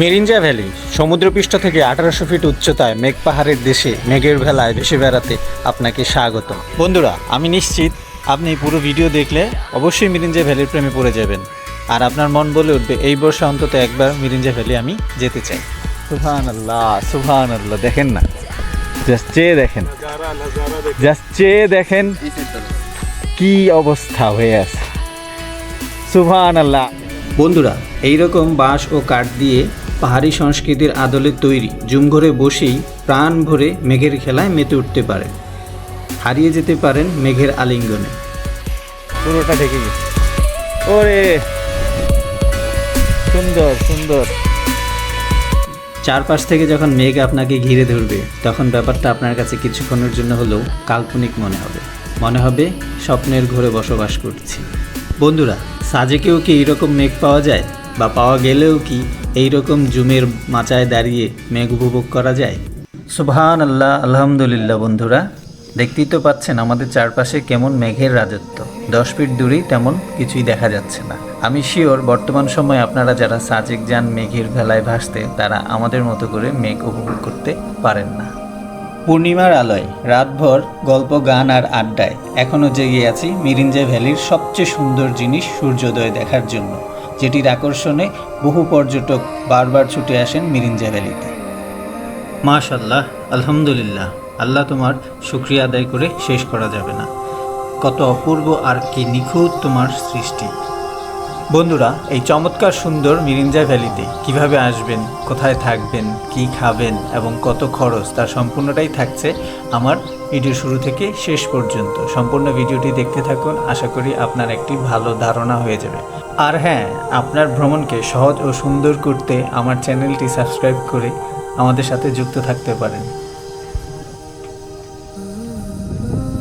মেরিঞ্জা valley সমুদ্রপৃষ্ঠ থেকে আঠারোশো ফিট উচ্চতায় মেঘ পাহাড়ের দেশে মেঘের ভেলায় ভেসে বেড়াতে আপনাকে স্বাগত। বন্ধুরা, আমি নিশ্চিত আপনি পুরো ভিডিও দেখলে অবশ্যই মিরিঞ্জা ভ্যালির প্রেমে পড়ে যাবেন। আর আপনার মন বলে উঠবে, এই বর্ষে অন্তত একবার মিরিঞ্জা ভ্যালি আমি যেতে চাই। সুহান আল্লাহ সুহান আল্লাহ দেখেন না। জাস্ট চেয়ে দেখেন। জাস্ট চেয়ে দেখেন কি অবস্থা হয়ে আছে। সুভান আল্লাহ বন্ধুরা, এইরকম বাঁশ ও কাঠ দিয়ে পাহাড়ি সংস্কৃতির আদলে তৈরি জুমঘরে বসেই প্রাণ ভরে মেঘের খেলায় মেতে উঠতে পারেন হারিয়ে যেতে পারেন মেঘের আলিঙ্গনে। পুরোটা ঢেকে গেছে। ওরে! সুন্দর সুন্দর। চারপাশ থেকে যখন মেঘ আপনাকে ঘিরে ধরবে তখন ব্যাপারটা আপনার কাছে কিছুক্ষণের জন্য হলেও কাল্পনিক মনে হবে। মনে হবে স্বপ্নের ঘরে বসবাস করছি। বন্ধুরা সাজেকেও কি এইরকম মেঘ পাওয়া যায়? বা পাওয়া গেলেও কি এইরকম জুমের মাচায় দাঁড়িয়ে মেঘ উপভোগ করা যায়? সুবহান আল্লাহ আলহামদুলিল্লাহ বন্ধুরা, দেখতেই তো পাচ্ছেন আমাদের চারপাশে কেমন মেঘের রাজত্ব। দশ ফিট দূরেই তেমন কিছুই দেখা যাচ্ছে না। আমি শিওর বর্তমান সময়ে আপনারা যারা সাজেক যান মেঘের ভেলায় ভাসতে, তারা আমাদের মতো করে মেঘ উপভোগ করতে পারেন না। পূর্ণিমার আলোয় রাতভর গল্প, গান আর আড্ডায় এখনও জেগে আছি মিরিঞ্জা ভ্যালির সবচেয়ে সুন্দর জিনিস সূর্যোদয় দেখার জন্য। যেটির আকর্ষণে বহু পর্যটক বারবার ছুটে আসেন মিরিঞ্জা ভ্যালিতে। মাশাল্লাহ আলহামদুলিল্লাহ, আল্লাহ তোমার শুক্রিয়া আদায় করে শেষ করা যাবে না। কত অপূর্ব আর কি নিখুঁত তোমার সৃষ্টি। বন্ধুরা, এই চমৎকার সুন্দর মিরিঞ্জা ভ্যালিতে কীভাবে আসবেন, কোথায় থাকবেন, কি খাবেন এবং কত খরচ তার সম্পূর্ণটাই থাকছে আমার ভিডিও শুরু থেকে শেষ পর্যন্ত। সম্পূর্ণ ভিডিওটি দেখতে থাকুন, আশা করি আপনার একটি ভালো ধারণা হয়ে যাবে। আর হ্যাঁ আপনার ভ্রমণকে সহজ ও সুন্দর করতে আমার চ্যানেলটি সাবস্ক্রাইব করে আমাদের সাথে যুক্ত থাকতে পারেন।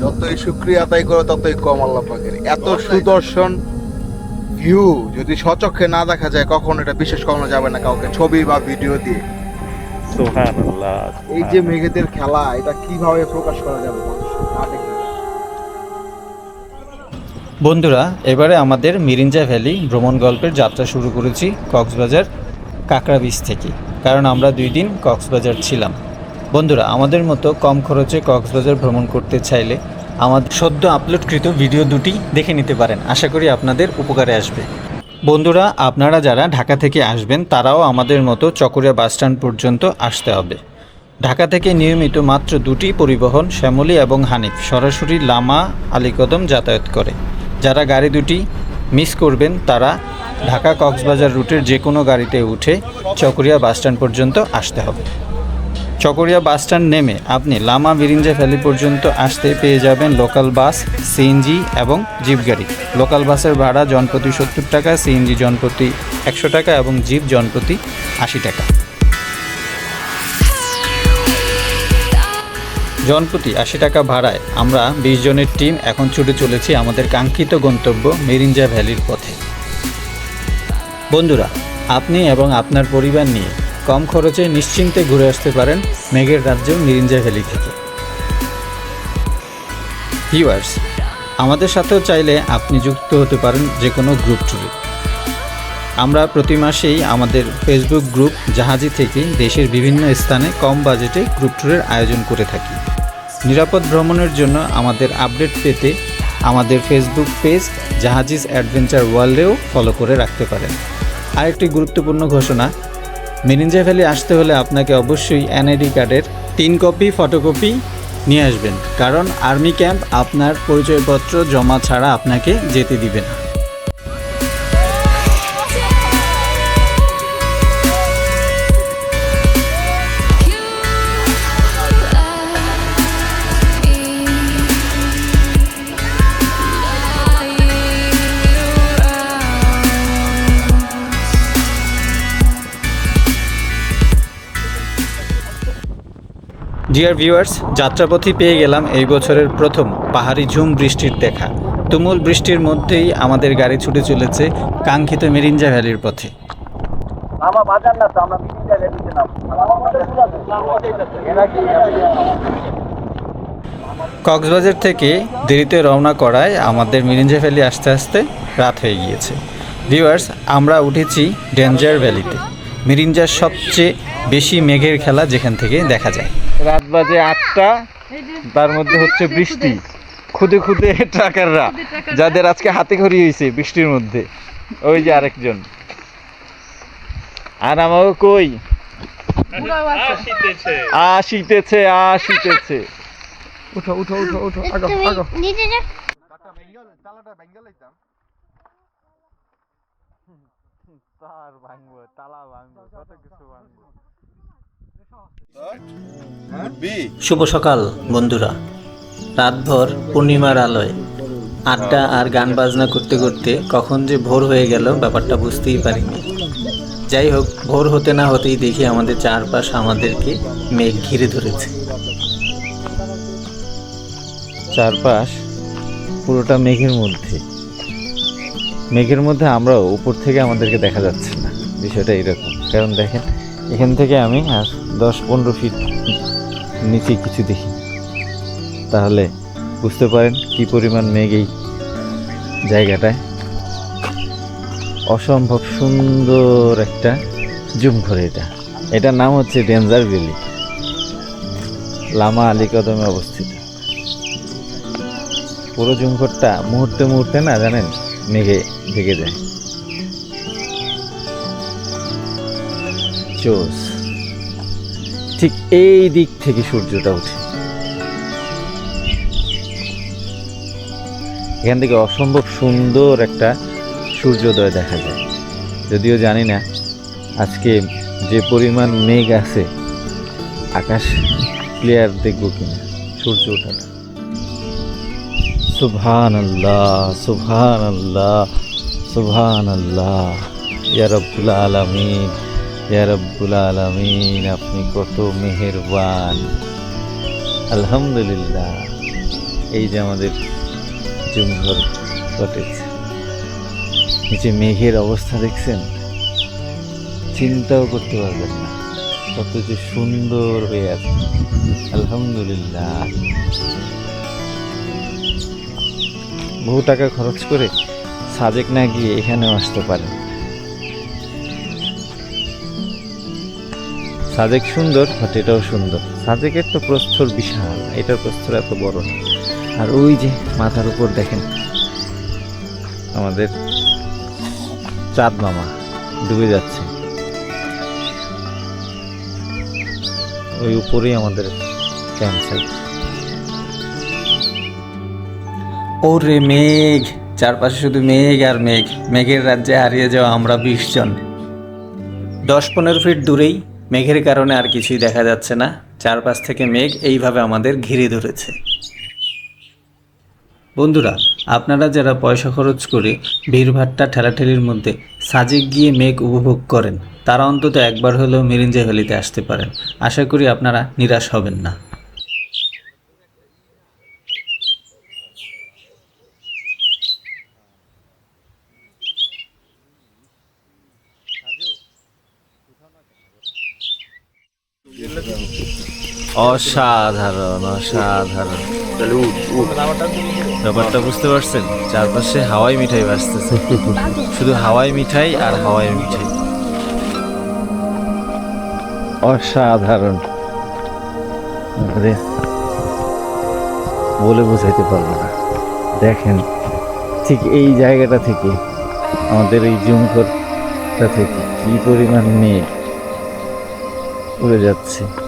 যতই শুক্রিয়া আদায় করো ততই কম আল্লাহ পাকের। এত সুদর্শন ভিউ যদি সচক্ষে না দেখা যায় কখন এটা বিশ্বাস করানো যাবে না কাউকে ছবি বা ভিডিও দিয়ে। এই যে মেঘেদের খেলা এটা কীভাবে প্রকাশ করা যাবে বন্ধুরা, এবারে আমাদের মিরিঞ্জা ভ্যালি ভ্রমণ গল্পের যাত্রা শুরু করেছি কক্সবাজার কাঁকড়া বিচ থেকে, কারণ আমরা দুই দিন কক্সবাজার ছিলাম। বন্ধুরা, আমাদের মতো কম খরচে কক্সবাজার ভ্রমণ করতে চাইলে আমাদের সদ্য আপলোডকৃত ভিডিও দুটি দেখে নিতে পারেন। আশা করি আপনাদের উপকারে আসবে। বন্ধুরা, আপনারা যারা ঢাকা থেকে আসবেন, তারাও আমাদের মতো চকরিয়া বাসস্ট্যান্ড পর্যন্ত আসতে হবে। ঢাকা থেকে নিয়মিত মাত্র দুটি পরিবহন, শ্যামলী এবং হানিফ সরাসরি লামা আলীকদম যাতায়াত করে। যারা গাড়ি দুটি মিস করবেন, তারা ঢাকা কক্সবাজার রুটের যে কোনো গাড়িতে উঠে চকরিয়া বাসস্ট্যান্ড পর্যন্ত আসতে হবে। চকরিয়া বাসস্ট্যান্ড নেমে আপনি লামা বিরিঞ্জা ভ্যালি পর্যন্ত আসতে পেয়ে যাবেন লোকাল বাস সিএনজি এবং জিপ গাড়ি। লোকাল বাসের ভাড়া জনপ্রতি সত্তর টাকা সিএনজি জনপ্রতি একশো টাকা এবং জিপ জনপ্রতি আশি টাকা। জনপ্রতি আশি টাকা ভাড়ায় আমরা বিশ জনের টিম এখন ছুটে চলেছি আমাদের কাঙ্ক্ষিত গন্তব্য মেরিঞ্জা ভ্যালির পথে। বন্ধুরা, আপনি এবং আপনার পরিবার নিয়ে কম খরচে নিশ্চিন্তে ঘুরে আসতে পারেন মেঘের রাজ্য মিরিঞ্জা ভ্যালি থেকে। ভিউয়ার্স আমাদের সাথেও চাইলে আপনি যুক্ত হতে পারেন যে কোনো গ্রুপ ট্যুরে আমরা প্রতি মাসেই আমাদের ফেসবুক গ্রুপ জাহাজি থেকে দেশের বিভিন্ন স্থানে কম বাজেটে গ্রুপ ট্যুরের আয়োজন করে থাকি। নিরাপদ ভ্রমণের জন্য আমাদের আপডেট পেতে আমাদের ফেসবুক পেজ জাহাজিস অ্যাডভেঞ্চার ওয়ার্ল্ডেও ফলো করে রাখতে পারেন। আরেকটি গুরুত্বপূর্ণ ঘোষণা মেরিঞ্জা ভ্যালি আসতে হলে আপনাকে অবশ্যই এনআইডি কার্ডের তিন কপি ফটোকপি নিয়ে আসবেন। কারণ আর্মি ক্যাম্প আপনার পরিচয়পত্র জমা ছাড়া আপনাকে যেতে দিবে না। ডিয়ার ভিউয়ার্স যাত্রাপথই পেয়ে গেলাম এই বছরের প্রথম পাহাড়ি ঝুম বৃষ্টির দেখা। তুমুল বৃষ্টির মধ্যেই আমাদের গাড়ি ছুটে চলেছে কাঙ্ক্ষিত মেরিঞ্জা ভ্যালির পথে। কক্সবাজার থেকে দেরিতে রওনা করায় আমাদের মিরিঞ্জা ভ্যালি আস্তে আস্তে রাত হয়ে গিয়েছে। ভিউয়ার্স আমরা উঠেছি ডেঞ্জার ভ্যালিতে। মিরিঞ্জার সবচেয়ে বেশি মেঘের খেলা যেখান থেকে দেখা যায়। রাত বাজে আটটা তার মধ্যে হচ্ছে বৃষ্টি। খুদে খুদে ট্রাকাররা যাদের আজকে হাতে খড়ি হয়েছে বৃষ্টির মধ্যে। ওই যে আরেকজন। আর আমাকে কই? আসিতেছে আসিতেছে উঠো উঠো উঠো উঠো আগো আগো তার ভাঙবো তালা ভাঙবো কত কিছু ভাঙবো। শুভ সকাল, বন্ধুরা। রাতভর পূর্ণিমার আলোয় আড্ডা আর গান বাজনা করতে করতে কখন যে ভোর হয়ে গেল ব্যাপারটা বুঝতেই পারিনি। যাই হোক, ভোর হতে না হতেই দেখি আমাদের চারপাশ আমাদেরকে মেঘ ঘিরে ধরেছে। চারপাশ পুরোটা মেঘের মধ্যে। মেঘের মধ্যে আমরাও উপর থেকে আমাদেরকে দেখা যাচ্ছে না, বিষয়টা এরকম। কারণ দেখেন, এখান থেকে আমি আর দশ পনেরো ফিট নিচে কিছু দেখি। তাহলে বুঝতে পারেন কি পরিমাণ মেঘ এই জায়গাটায়। অসম্ভব সুন্দর একটা জুম করে এটা। এটার নাম হচ্ছে ডেঞ্জার ভ্যালি। লামা আলী কদমে অবস্থিত। পুরো জুমঘরটা মুহূর্তে মুহূর্তে না জানেন মেঘে ঢেকে যায়। চোস। ঠিক এই দিক থেকে সূর্যটা ওঠে। এখান থেকে অসম্ভব সুন্দর একটা সূর্যোদয় দেখা যায়। যদিও জানি না আজকে যে পরিমাণ মেঘ আছে, আকাশ ক্লিয়ার দেখব কিনা, সূর্য ওঠাটা। সুবহান আল্লাহ সুবহান আল্লাহ সুবহান আল্লাহ ইয়া রব্বুল আলামিন। ইয়া রব্বুল আলামিন, আপনি কত মেহেরবান। আলহামদুলিল্লাহ, এই যে আমাদের জুমঘর ঘটেছে নিচে মেঘের অবস্থা দেখছেন, চিন্তাও করতে পারবেন না, কত যে সুন্দর হয়ে আছে। আলহামদুলিল্লাহ। বহু টাকা খরচ করে সাজেক না গিয়ে এখানেও আসতে পারেন। সাজেক সুন্দর, বাট এটাও সুন্দর। সাজেকের তো প্রস্থর বিশাল, এটার প্রস্থর এত বড় না। আর ওই যে মাথার উপর দেখেন, আমাদের চাঁদ মামা ডুবে যাচ্ছে। ওই উপরেই আমাদের সাইট ওরে মেঘ, চারপাশে শুধু মেঘ আর মেঘ। মেঘের রাজ্যে হারিয়ে যাওয়া আমরা বিশ জন। দশ পনেরো ফিট দূরেই মেঘের কারণে আর কিছুই দেখা যাচ্ছে না। চারপাশ থেকে মেঘ এইভাবে আমাদের ঘিরে ধরেছে। বন্ধুরা, আপনারা যারা পয়সা খরচ করে ভিড়ভাট্টা ঠেলাঠেলির মধ্যে সাজে গিয়ে মেঘ উপভোগ করেন, তারা অন্তত একবার হলেও মেরিঞ্জা ভ্যালিতে আসতে পারেন। আশা করি আপনারা নিরাশ হবেন না। অসাধারণ অসাধারণ। ব্যাপারটা বুঝতে পারছেন? চারপাশে হাওয়াই মিঠাই বাঁচতেছে শুধু হাওয়াই মিঠাই আর হাওয়াই মিঠাই। অসাধারণ। বলে বোঝাইতে পারব না। দেখেন, ঠিক এই জায়গাটা থেকে, আমাদের এই জুমঘরটা থেকে কি পরিমাণ মেঘ উড়ে যাচ্ছে।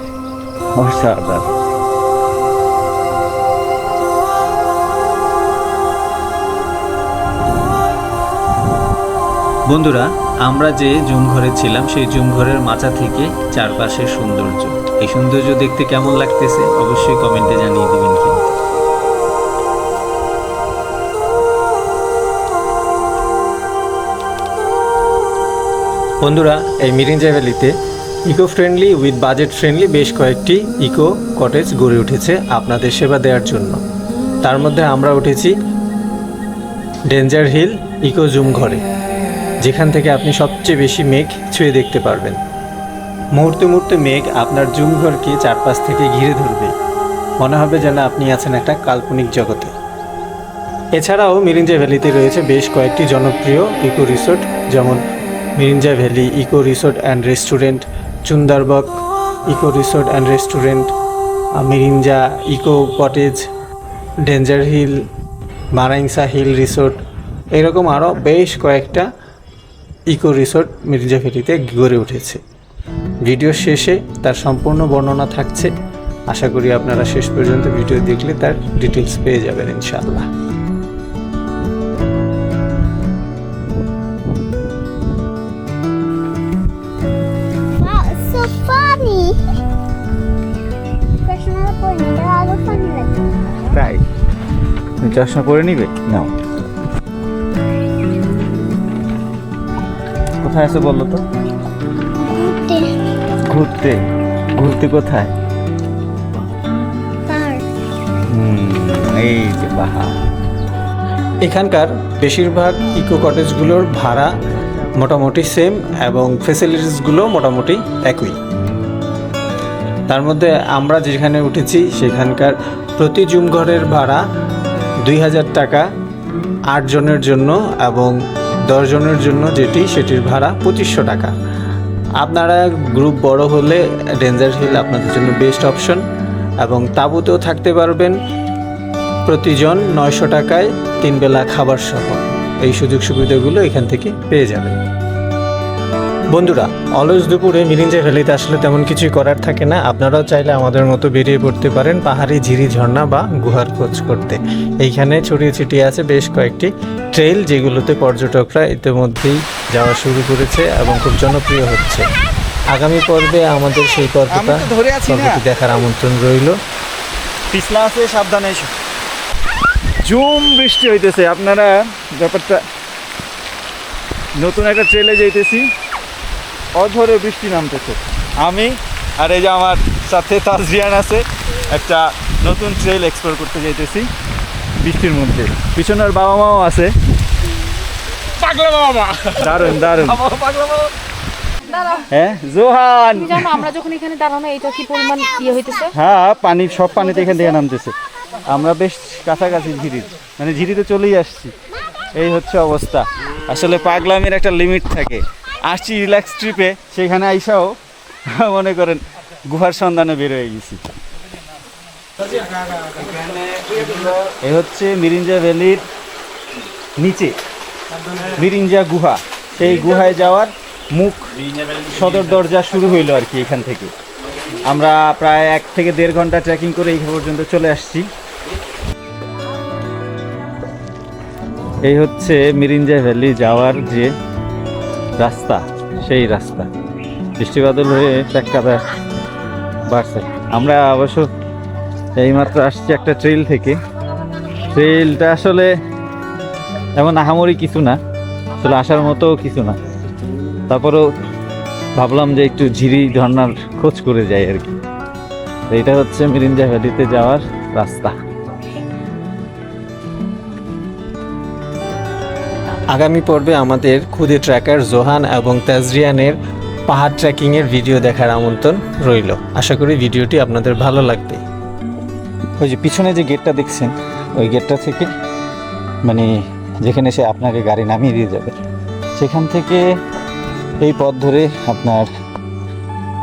বন্ধুরা, আমরা যে জুম ঘরে ছিলাম, সেই জুম ঘরের মাচা থেকে চারপাশের সৌন্দর্য। এই সৌন্দর্য দেখতে কেমন লাগতেছে, অবশ্যই কমেন্টে জানিয়ে দেবেন কিন্তু। বন্ধুরা, এই Mirinja ভ্যালিতে eco friendly with budget friendly বেশ কয়েকটি ইকো কটেজ গড়ে উঠেছে আপনাদের সেবা দেওয়ার জন্য। তার মধ্যে আমরা উঠেছি ডেঞ্জার হিল ইকো জুম ঘরে, যেখান থেকে আপনি সবচেয়ে বেশি মেঘ ছুঁয়ে দেখতে পারবেন। মুহূর্তে মুহূর্তে মেঘ আপনার জুম ঘরকে চারপাশ থেকে ঘিরে ধরবে। মনে হবে যেন আপনি আছেন একটা কাল্পনিক জগতে। এছাড়াও মিরিঞ্জা ভ্যালিতে রয়েছে বেশ কয়েকটি জনপ্রিয় ইকো রিসোর্ট, যেমন Mirinja valley eco resort and restaurant চুন্দারবক eco resort and restaurant Mirinja eco cottage, danger hill, Maraingsa hill resort, এরকম আরও বেশ কয়েকটা ইকো রিসোর্ট মির্জা ভ্যালিতে গড়ে উঠেছে। ভিডিও শেষে তার সম্পূর্ণ বর্ণনা থাকছে। আশা করি আপনারা শেষ পর্যন্ত ভিডিও দেখলে তার ডিটেলস পেয়ে যাবেন ইনশাআল্লাহ। চশমা পরে নিবে? নাও। কোথায় আছে বলল তো? ঘুরতে। ঘুরতে? কোথায়? এই যে পাহাড় এখানকার বেশিরভাগ ইকো কটেজগুলোর ভাড়া মোটামুটি সেম এবং ফেসিলিটিসগুলো মোটামুটি একই। তার মধ্যে আমরা যেখানে উঠেছি সেখানকার প্রতি জুম ঘরের ভাড়া দুই হাজার টাকা আট জনের জন্য এবং দশ জনের জন্য যেটি, সেটির ভাড়া পঁচিশশো টাকা। আপনারা গ্রুপ বড় হলে ডেঞ্জার হিল আপনাদের জন্য বেস্ট অপশন এবং তাঁবুতেও থাকতে পারবেন প্রতিজন নয়শো টাকায় তিন বেলা খাবার সহ। এই সুযোগ সুবিধাগুলো এখান থেকে পেয়ে যাবেন। বন্ধুরা অলস দুপুরে মিরিঞ্জা ভ্যালিতে আসলে তেমন কিছুই করার থাকে না। আপনারাও চাইলে আমাদের মতো বেরিয়ে পড়তে পারেন পাহাড়ি ঝিরি ঝর্ণা বা গুহার খোঁজ করতে। এইখানে ছড়িয়ে ছিটিয়ে আছে বেশ কয়েকটি ট্রেল যেগুলোতে পর্যটকরা ইতিমধ্যেই যাওয়া শুরু করেছে এবং খুব জনপ্রিয় হচ্ছে। আগামী পর্বে আমাদের সেই পর্বটা। পর্বটি দেখার আমন্ত্রণ রইল। পিছলা আছে সাবধানে জুম বৃষ্টি হইতেছে আপনারা ব্যাপারটা নতুন একটা ট্রেলে যাইতেছি। অধরে বৃষ্টি নামতেছে। আমি আর এই যে আমার সাথে তাজরিয়ান আছে একটা নতুন ট্রেল এক্সপ্লোর করতে যাইতেছি বৃষ্টির মধ্যে। পিছনের বাবা মাও আছে। পাগলা বাবা দারুণ দারুণ। হ্যাঁ জোহান। জানো আমরা যখন এখানে দাঁড়ানো এটা কি পরিমাণ ইয়ে হইতেছে? হ্যাঁ পানি সব পানিতে এখান থেকে নামতেছে। আমরা বেশ কাছাকাছি ঝিরির মানে ঝিরিতে চলেই আসছি। এই হচ্ছে অবস্থা। আসলে পাগলামের একটা লিমিট থাকে। আসছি রিল্যাক্স ট্রিপে সেখানে আইসাও, মনে করেন গুহার সন্ধানে বের হয়ে গেছি। এই হচ্ছে মিরিঞ্জা ভ্যালির নিচে, মিরিঞ্জা গুহা। সেই গুহায় যাওয়ার মুখ সদর দরজা শুরু হইল আর কি এখান থেকে। আমরা প্রায় এক থেকে দেড় ঘণ্টা ট্রেকিং করে এই পর্যন্ত চলে আসছি। এই হচ্ছে মিরিঞ্জা ভ্যালি যাওয়ার যে রাস্তা, সেই রাস্তা। বৃষ্টি বাদল হয়ে প্যাক্কাদা বাড়ছে। আমরা অবশ্য এইমাত্র আসছি একটা ট্রেল থেকে। ট্রেলটা আসলে এমন আহামরি কিছু না, আসলে আসার মতো কিছু না। তারপরেও ভাবলাম যে একটু ঝিরি ঝর্ণার খোঁজ করে যাই আর কি। এটা হচ্ছে মিরিঞ্জা ভ্যালিতে যাওয়ার রাস্তা। আগামী পর্বে আমাদের খুদে ট্র্যাকার জোহান এবং তাজরিয়ানের পাহাড় ট্রেকিংয়ের ভিডিও দেখার আমন্ত্রণ রইল। আশা করি ভিডিওটি আপনাদের ভালো লাগবে। ওই যে পিছনে যে গেটটা দেখছেন, ওই গেটটা থেকে মানে যেখানে সে আপনাকে গাড়ি নামিয়ে দিয়ে যাবে, সেখান থেকে এই পথ ধরে আপনার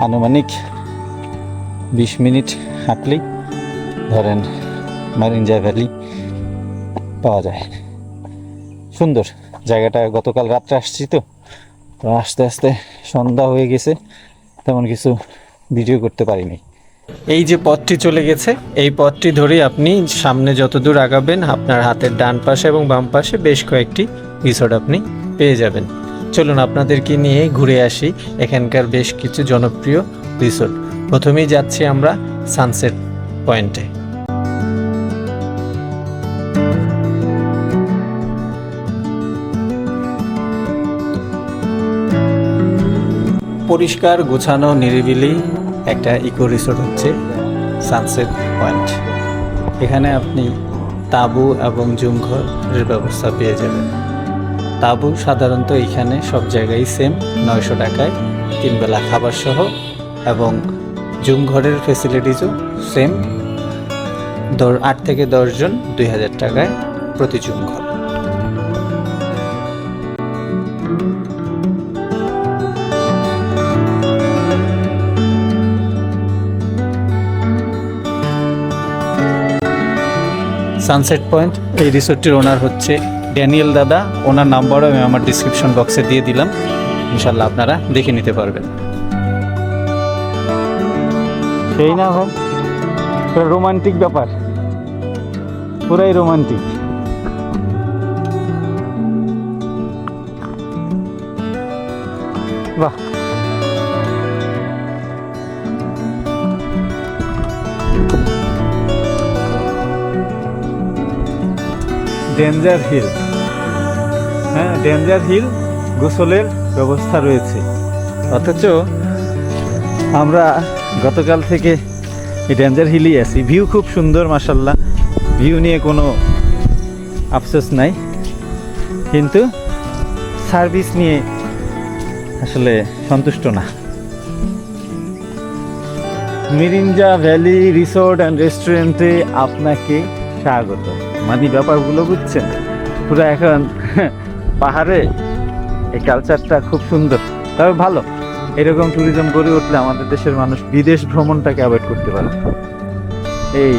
আনুমানিক বিশ মিনিট হাঁটলেই ধরেন মারিঞ্জা ভ্যালি পাওয়া যায়। সুন্দর। জায়গাটা গতকাল রাত্রে আসছি তো। তো আস্তে আস্তে সন্ধ্যা হয়ে গেছে, তেমন কিছু ভিডিও করতে পারিনি। এই যে পথটি চলে গেছে, এই পথটি ধরেই আপনি সামনে যতদূর আগাবেন, আপনার হাতের ডান পাশে এবং বাম পাশে বেশ কয়েকটি রিসোর্ট আপনি পেয়ে যাবেন। চলুন আপনাদেরকে নিয়ে ঘুরে আসি, এখানকার বেশ কিছু জনপ্রিয় রিসোর্ট। প্রথমেই যাচ্ছি আমরা সানসেট পয়েন্টে। পরিষ্কার, গোছানো, নিরিবিলি একটা ইকো রিসোর্ট হচ্ছে সানসেট পয়েন্ট এখানে আপনি তাঁবু এবং জুমঘরের ব্যবস্থা পেয়ে যাবেন। তাঁবু সাধারণত এখানে সব জায়গায় সেম নয়শো টাকায় তিন বেলা খাবার সহ এবং জুমঘরের ফেসিলিটিসও সেম দর আট থেকে দশজন দুই হাজার টাকায় প্রতি জুমঘর। সানসেট পয়েন্ট এই রিসোর্টটির ওনার হচ্ছে ড্যানিয়েল দাদা। ওনার নাম্বারও আমি আমার ডিসক্রিপশন বক্সে দিয়ে দিলাম। ইনশাল্লাহ আপনারা দেখে নিতে পারবেন। সেই না হোক রোমান্টিক ব্যাপার। পুরাই রোমান্টিক ডেঞ্জার হিল। হ্যাঁ ডেঞ্জার হিল গোসলের ব্যবস্থা রয়েছে। অথচ আমরা গতকাল থেকে এই ডেঞ্জার হিলই আছি। ভিউ খুব সুন্দর মাসাল্লাহ ভিউ নিয়ে কোনো আফসোস নাই। কিন্তু সার্ভিস নিয়ে আসলে সন্তুষ্ট না। মিরিঞ্জা ভ্যালি রিসোর্ট অ্যান্ড রেস্টুরেন্টে আপনাকে স্বাগত। মানে ব্যাপারগুলো বুঝছেন? পুরো এখন পাহাড়ে এই কালচারটা খুব সুন্দর। তবে ভালো, এরকম ট্যুরিজম গড়ে উঠলে আমাদের দেশের মানুষ বিদেশ ভ্রমণটাকে অ্যাভয়েড করতে পারে। এই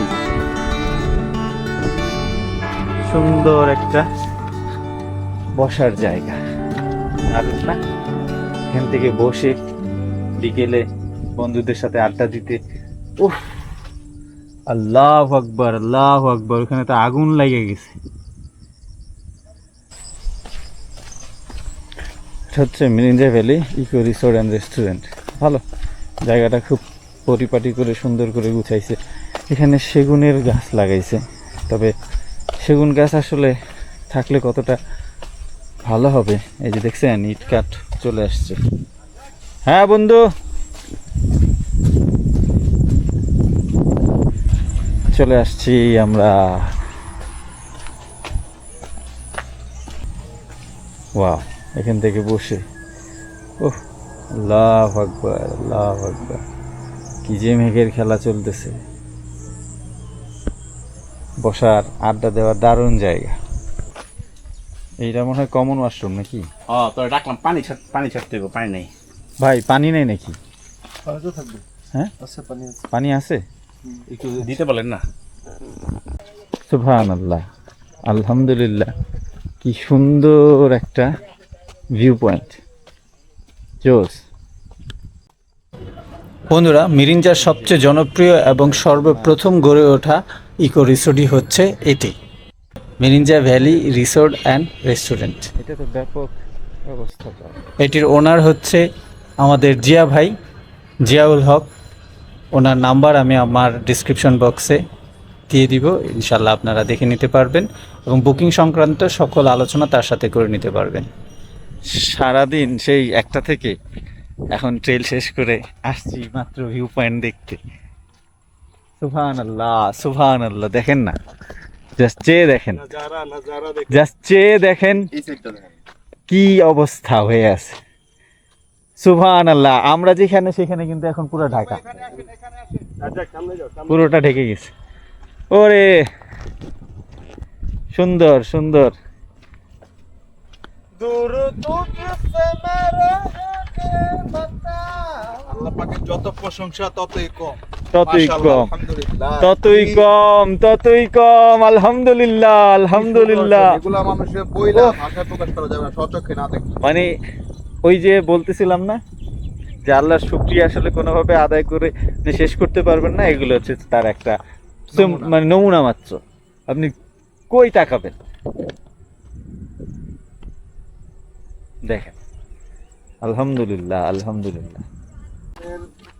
সুন্দর একটা বসার জায়গা। আর না, এখান থেকে বসে বিকেলে বন্ধুদের সাথে আড্ডা দিতে, উফ আল্লাহ আকবর আল্লাহ আকবর, ওখানে তো আগুন লেগে গেছে। হচ্ছে Mirinja valley eco resort and restaurant. ভালো। জায়গাটা খুব পরিপাটি করে, সুন্দর করে গুছাইছে। এখানে সেগুনের গাছ লাগাইছে। তবে সেগুন গাছ আসলে থাকলে কতটা ভালো হবে? এই যে দেখছেন, ইট কাঠ চলে আসছে। হ্যাঁ বন্ধু! চলে আসছি আমরা। ওয়াও এখান থেকে বসে। ওহ আল্লাহ আকবর আল্লাহ আকবর। কি যে মেঘের খেলা চলতেছে। বসার আড্ডা দেওয়ার দারুণ জায়গা। এইটা মনে হয় কমন ওয়াশরুম নাকি? ও তোরা ডাকলাম পানি পানি ছাড়তে হবে পানি নেই। ভাই পানি নেই নাকি? হ্যাঁ? পানি আছে? একটু দিতে বলেন না। সুবহান আল্লাহ আলহামদুলিল্লাহ। কি সুন্দর একটা ভিউ পয়েন্ট জোস। বন্ধুরা মিরিঞ্জার সবচেয়ে জনপ্রিয় এবং সর্বপ্রথম গড়ে ওঠা ইকো রিসোর্টই হচ্ছে এটি। Mirinja valley resort and restaurant. এটা তো ব্যাপক ব্যবস্থা করা এটির ওনার হচ্ছে আমাদের জিয়া ভাই জিয়াউল হক। ওনার নাম্বার আমি আমার ডিসক্রিপশন বক্সে দিয়ে দিব ইনশাল্লাহ আপনারা দেখে নিতে পারবেন এবং বুকিং সংক্রান্ত সকল আলোচনা তার সাথে করে নিতে পারবেন। সারাদিন সেই একটা থেকে এখন ট্রেল শেষ করে আসছি মাত্র ভিউ পয়েন্ট দেখতে। সুভান আল্লাহ সুভান আল্লাহ দেখেন না? জাস্ট চেয়ে দেখেন। জাস্ট চেয়ে দেখেন কি অবস্থা হয়ে আছে। সুভান আল্লাহ আমরা যেখানে সেখানে কিন্তু এখন পুরো ঢাকা। পুরোটা ঢেকে গেছে। ওরে সুন্দর সুন্দর। যত প্রশংসা ততই কম। ততই কম। আলহামদুলিল্লাহ। ততই কম ততই কম আলহামদুলিল্লাহ আলহামদুলিল্লাহ। এগুলো মানুষের বইলা ভাষায় প্রকাশ করা যাবে না সচক্ষে না দেখলে। মানে ওই যে বলতেছিলাম না যে আল্লাহর শুক্রিয়া আসলে কোনোভাবে আদায় করে যে শেষ করতে পারবেন না এগুলো হচ্ছে তার একটা মানে নমুনা মাত্র। আপনি কই তাকাবেন? দেখেন। আলহামদুলিল্লাহ আলহামদুলিল্লাহ।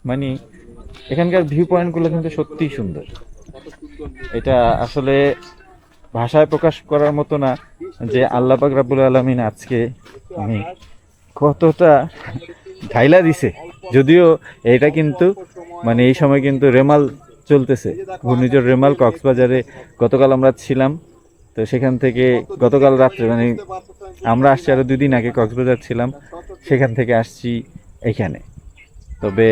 মানে এখানকার ভিউ পয়েন্টগুলো কিন্তু সত্যিই সুন্দর। এটা আসলে ভাষায় প্রকাশ করার মতো না যে আল্লাহ পাক রাব্বুল আলমিন আজকে আমি কতটা ঢাইলা দিছে। যদিও এটা কিন্তু মানে এই সময় কিন্তু রেমাল চলতেছে। ঘূর্ণিঝড় রেমাল কক্সবাজারে গতকাল আমরা ছিলাম। তো সেখান থেকে গতকাল রাত্রে মানে আমরা আসছি আরও দুদিন আগে কক্সবাজার ছিলাম। সেখান থেকে আসছি এখানে। তবে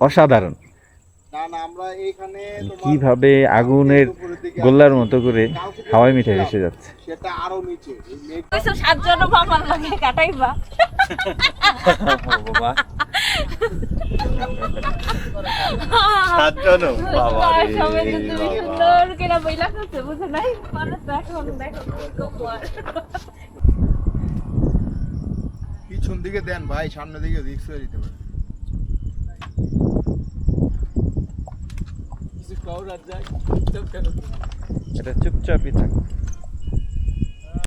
অসাধারণ। কীভাবে আগুনের গোল্লার মতো করে হাওয়াই মিঠাই এসে যাচ্ছে। সেটা আরও নিচে। সাতজন আমার লাগে কাটাইবা। বাবা। সাতজনও বাবা রে, সবাই তো তুমি বাবা। সুন্দর করে বইলা করছে বুঝো নাই? মানুষ তো দেখো পিছন দিকে দেন ভাই সামনের দিকে রিক্স হয়ে দিতে পারে। এটা চুপচাপই থাক।